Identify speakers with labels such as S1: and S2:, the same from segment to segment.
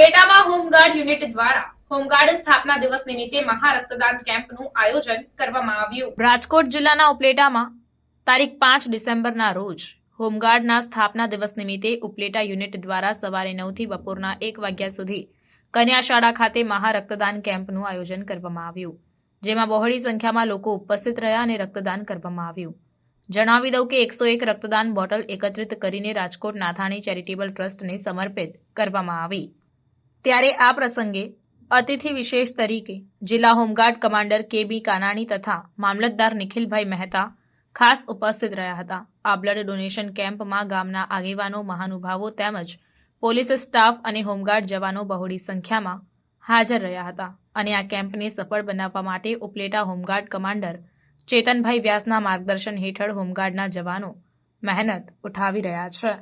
S1: ઉપલેટામાં home guard unit દ્વારા home guard સ્થાપના દિવસ નિમિત્તે મહા રક્તદાન કેમ્પનું આયોજન કરવામાં આવ્યું. રાજકોટ જિલ્લાના ઉપલેટામાં તારીખ પાંચ ડિસેમ્બરના રોજ હોમગાર્ડના સ્થાપના દિવસ નિમિત્તે ઉપલેટા યુનિટ દ્વારા સવારે નવથી બપોરના એક વાગ્યા સુધી કન્યા શાળા ખાતે મહા રક્તદાન કેમ્પનું આયોજન કરવામાં આવ્યું, જેમાં બહોળી સંખ્યામાં લોકો ઉપસ્થિત રહ્યા અને રક્તદાન કરવામાં આવ્યું. જણાવી દઉં કે એકસો એક રક્તદાન બોટલ એકત્રિત કરીને રાજકોટ નાથાણી ચેરિટેબલ ટ્રસ્ટને સમર્પિત કરવામાં આવી. ત્યારે આ પ્રસંગે અતિથિ વિશેષ તરીકે જિલ્લા હોમગાર્ડ કમાન્ડર કે બી કાનાણી તથા મામલતદાર નિખિલભાઈ મહેતા ખાસ ઉપસ્થિત રહ્યા હતા. આ બ્લડ ડોનેશન કેમ્પમાં ગામના આગેવાનો, મહાનુભાવો તેમજ પોલીસ સ્ટાફ અને હોમગાર્ડ જવાનો બહોળી સંખ્યામાં હાજર રહ્યા હતા અને આ કેમ્પને સફળ બનાવવા માટે ઉપલેટા હોમગાર્ડ કમાન્ડર ચેતનભાઈ વ્યાસના માર્ગદર્શન હેઠળ હોમગાર્ડના જવાનો મહેનત ઉઠાવી રહ્યા છે.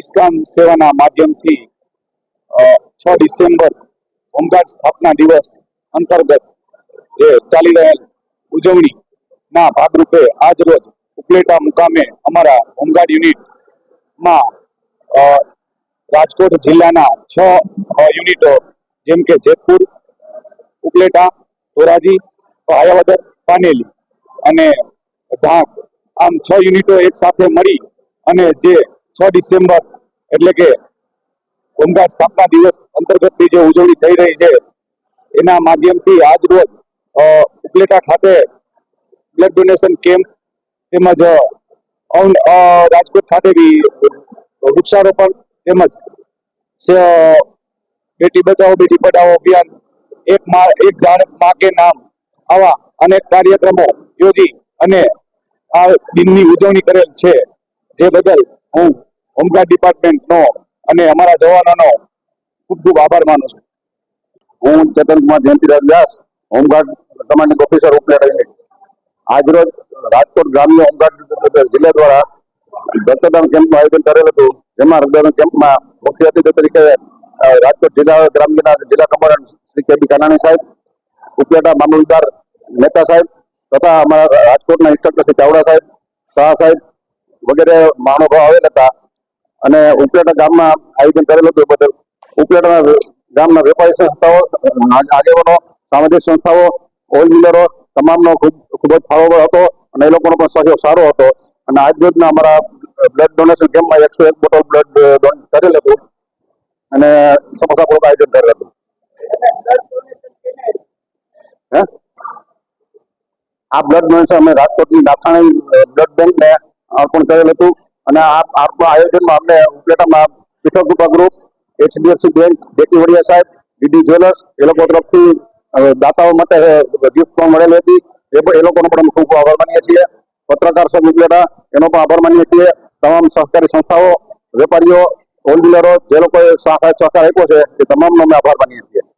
S2: નિષ્કામ સેવાના માધ્યમથી છ ડિસેમ્બર હોમગાર્ડ સ્થાપના દિવસ અંતર્ગત જે ચાલી રહેલ ઉજવણીના ભાગરૂપે આજ રોજ ઉપલેટા મુકામે અમારા હોમગાર્ડ યુનિટમાં રાજકોટ જિલ્લાના છ યુનિટો જેમ કે જેતપુર, ઉપલેટા, ધોરાજી, ભાયાવદર, પાનેલી અને ધાક આમ છ યુનિટો એક સાથે મળી અને જે છ ડિસેમ્બર એટલે કે હોમગાર્ડ સ્થાપના દિવસ અંતર્ગતની જે ઉજવણી થઈ રહી છે, એના માધ્યમથી આજ રોજ ઉપલેટા ખાતે બ્લડ ડોનેશન કેમ્પ તેમજ રાજકોટ ખાતે બી વૃક્ષારોપણ તેમજ બેટી બચાવો, બેટી પઢાઓ અભિયાન, એક માં, એક ઝાડમાં કે નામ આવા અનેક કાર્યક્રમો યોજી અને આ દિનની ઉજવણી કરેલ છે. જે બદલ હું હોમગાર્ડ ડિપાર્ટમેન્ટનો અને અમારા જવાનોનો ખૂબ ખૂબ આભાર માનું છું.
S3: હું Chetankumar Jayantiraj Vyas home guard commanding officer Upleta unit આજરોજ રાજકોટ ગ્રામ્ય હોમગાર્ડ જિલ્લા દ્વારા રક્તદાન કેમ્પનું આયોજન કરેલ હતું. જેમાં રક્તદાન કેમ્પમાં મુખ્ય અતિથિ તરીકે રાજકોટ જિલ્લા ગ્રામ્યના જિલ્લા કમાન્ડન્ટ શ્રી કે બી કાનાણી સાહેબ, ઉપલેટા મામલતદાર મહેતા સાહેબ તથા અમારા રાજકોટના ઇન્સ્ટ્રક્ટર શ્રી ચાવડા સાહેબ, શાહ સાહેબ વગેરે મહાનુભાવ આવેલ હતા. અને ઉપલેટા ગામમાં આયોજન કરેલું હતું એ બદલ ઉપલેટાના ગામના વેપારી સંસ્થાઓ આગેવાનો, સામાજિક સંસ્થાઓ ઓઇલ મિલરો તમામનો ખૂબ ખૂબ જ ફાળો હતો અને એ લોકોનો પણ સહયોગ સારો હતો. અને આજ રોજના અમારા બ્લડ ડોનેશન કેમ્પમાં એકસો એક બોટલ બ્લડ ડોન કરેલ હતું. અને સફળતાપૂર્વક આયોજન કરેલ હતું. આ બ્લડ ડોનેશન અમે રાજકોટની નાથાણી બ્લડ બેંકને અર્પણ કરેલ હતું. અને આ આયોજનમાં અમને ઉપલેટામાં Pitho Krupa group, HDFC bank Jacky Vadiya સાહેબ, ડીડી જ્વેલર્સ, એ લોકો તરફથી દાતાઓ માટે ગિફ્ટ પણ મળેલી હતી. એ લોકોનો પણ અમે ખૂબ આભાર માનીએ છીએ. પત્રકાર સંઘ ઉપલેટા, એનો પણ આભાર માનીએ છીએ. તમામ સહકારી સંસ્થાઓ, વેપારીઓ હોલડીલરો જે લોકોએ સહકાર આપ્યો છે, એ તમામનો અમે આભાર માનીએ છીએ.